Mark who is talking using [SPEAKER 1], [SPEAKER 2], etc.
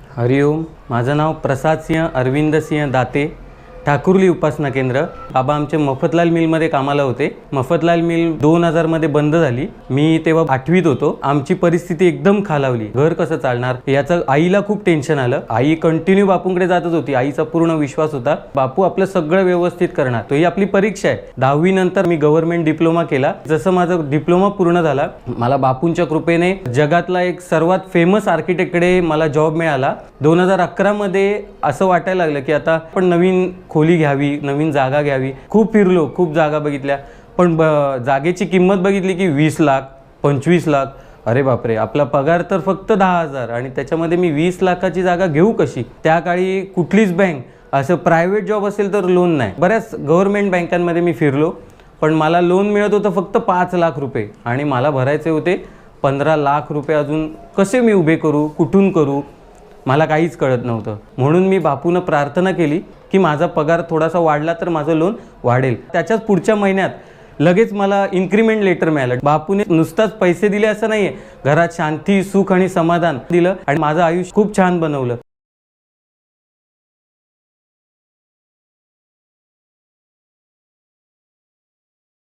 [SPEAKER 1] हरिओम. माझं नाव प्रसाद सिंह अरविंद सिंह दाते. ठाकुर्ली उपासना केंद्र. बाबा आमचे मफतलाल मिलमध्ये कामाला होते. मफतलाल मिल दोन हजारमध्ये बंद झाली. मी तेव्हा आठवीत होतो. आमची परिस्थिती एकदम खालावली. घर कसं चालणार? याचं आईला खूप टेन्शन आलं. आई कंटिन्यू बापूंकडे जातच होती. आईचा पूर्ण विश्वास होता. बापू आपलं सगळं व्यवस्थित करणार. तो ही आपली परीक्षा आहे. दहावी नंतर मी गव्हर्नमेंट डिप्लोमा केला. जसं माझं डिप्लोमा पूर्ण झाला मला बापूंच्या कृपेने जगातला एक सर्वात फेमस आर्किटेक्टकडे मला जॉब मिळाला. दोन हजार अकरामध्ये असं वाटायला लागलं की आता आपण नवीन खोली घ्यावी नवीन जागा घ्यावी. खूप फिरलो खूप जागा बघितल्या. पण ब जागेची किंमत बघितली की वीस लाख पंचवीस लाख. अरे बापरे आपला पगार तर फक्त दहा हजार आणि त्याच्यामध्ये मी वीस लाखाची जागा घेऊ कशी? त्या काळी कुठलीच बँक असं प्रायव्हेट जॉब असेल तर लोन नाही. बऱ्याच गव्हर्नमेंट बँकांमध्ये मी फिरलो पण मला लोन मिळत होतं फक्त पाच लाख रुपये आणि मला भरायचे होते पंधरा लाख रुपये अजून कसे मी उभे करू कुठून करू? मला काहीच कळत नव्हतं. म्हणून मी बापूनं प्रार्थना केली की माझा पगार थोडासा वाढला तर माझं लोन वाढेल. त्याच्याच पुढच्या महिन्यात लगेच मला इन्क्रीमेंट लेटर मिळालं. बापूने नुसताच पैसे दिले असं नाहीये. घरात शांती सुख आणि समाधान दिलं आणि माझं आयुष्य खूप छान बनवलं.